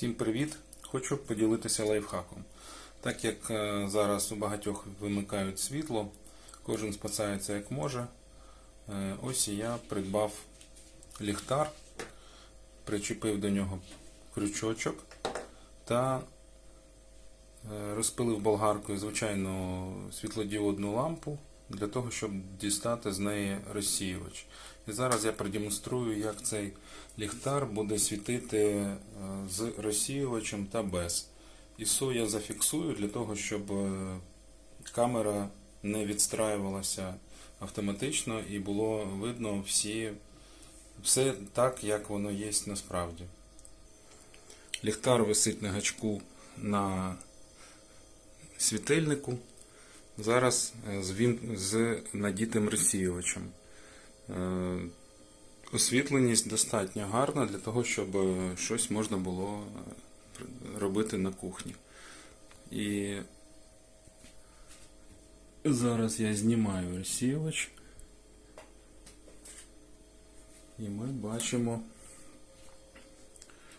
Всім привіт! Хочу поділитися лайфхаком. Так як е, зараз у багатьох вимикають світло, кожен спасається як може. е, Ось і я придбав ліхтар, причепив до нього крючочок та е, розпилив болгаркою звичайну світлодіодну лампу для того, щоб дістати з неї розсіювач. І зараз я продемонструю, як цей ліхтар буде світити е, з розсіювачем та без. ISO я зафіксую для того, щоб е, камера не відстраювалася автоматично і було видно всі, все так, як воно є насправді. Ліхтар висить на гачку на світильнику. Зараз е, з, надітим розсіювачем. Е, Освітленість достатньо гарна для того, щоб е, щось можна було робити на кухні. І зараз я знімаю розсіювач. І ми бачимо,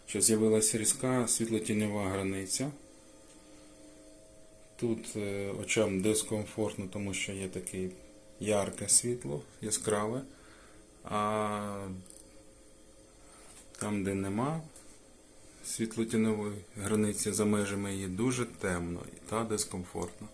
що з'явилася різка світлотіньова границя. Тут е, очам дискомфортно, тому що є таке ярке світло, яскраве. А там, де нема світлотінової границі за межами її, дуже темно та дискомфортно.